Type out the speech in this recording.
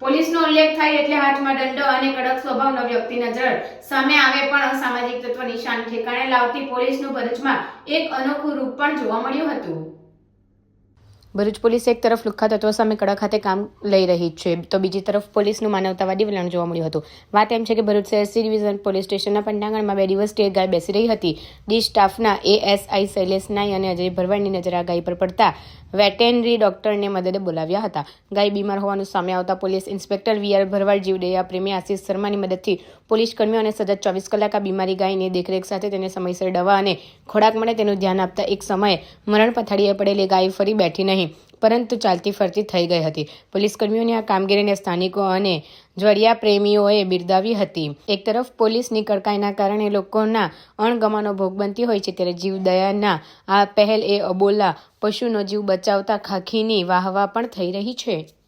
પોલીસનો ઉલ્લેખ થાય એટલે હાથમાં દંડો અને કડક સ્વભાવનો વ્યક્તિ નજર સામે આવે પણ અસામાજિક તત્વ નિશાન ઠેકાણે લાવતી પોલીસનું ભરૂચમાં એક અનોખું રૂપ પણ જોવા મળ્યું હતું. ભરૂચ પોલીસ એક તરફ લુખ્ખા તત્વો સામે કડક ખાતે કામ લઈ રહી છે, તો બીજી તરફ પોલીસનું માનવતાવાદી વલણ જોવા મળ્યું હતું. વાત એમ છે કે ભરૂચ શહેર સી ડિવિઝન પોલીસ સ્ટેશનના પંડાંગણમાં બે દિવસથી એક ગાય બેસી રહી હતી. ડી સ્ટાફના એએસઆઈ શૈલેષ નાય અને અજય ભરવાડની નજર આ ગાય પર પડતા વેટેનરી ડોક્ટરને મદદે બોલાવ્યા હતા. ગાય બીમાર હોવાનું સામે આવતા પોલીસ ઇન્સ્પેક્ટર વીઆર ભરવાડ, જીવદયા પ્રેમી આશીષ શર્માની મદદથી પોલીસ કર્મીઓ અને સતત ચોવીસ કલાક આ બીમારી ગાયની દેખરેખ સાથે તેને સમયસર દવા અને ખોરાક મળે તેનું ધ્યાન આપતા એક સમયે મરણ પથારીએ પડેલી ગાય ફરી બેઠી નહીં. પરંતુ ચાલતી ફરતી થઈ ગઈ હતી. પોલીસકર્મીઓની આ કામગીરીને સ્થાનિકો અને જ્વરિયા પ્રેમીઓએ બિરદાવી હતી. એક તરફ પોલીસની કડકાઈના કારણે લોકોના અણગમાનો ભોગ બનતી હોય છે, ત્યારે જીવદયાના આ પહેલ એ અબોલા પશુનો જીવ બચાવતા ખાખીની વાહવા પણ થઈ રહી છે.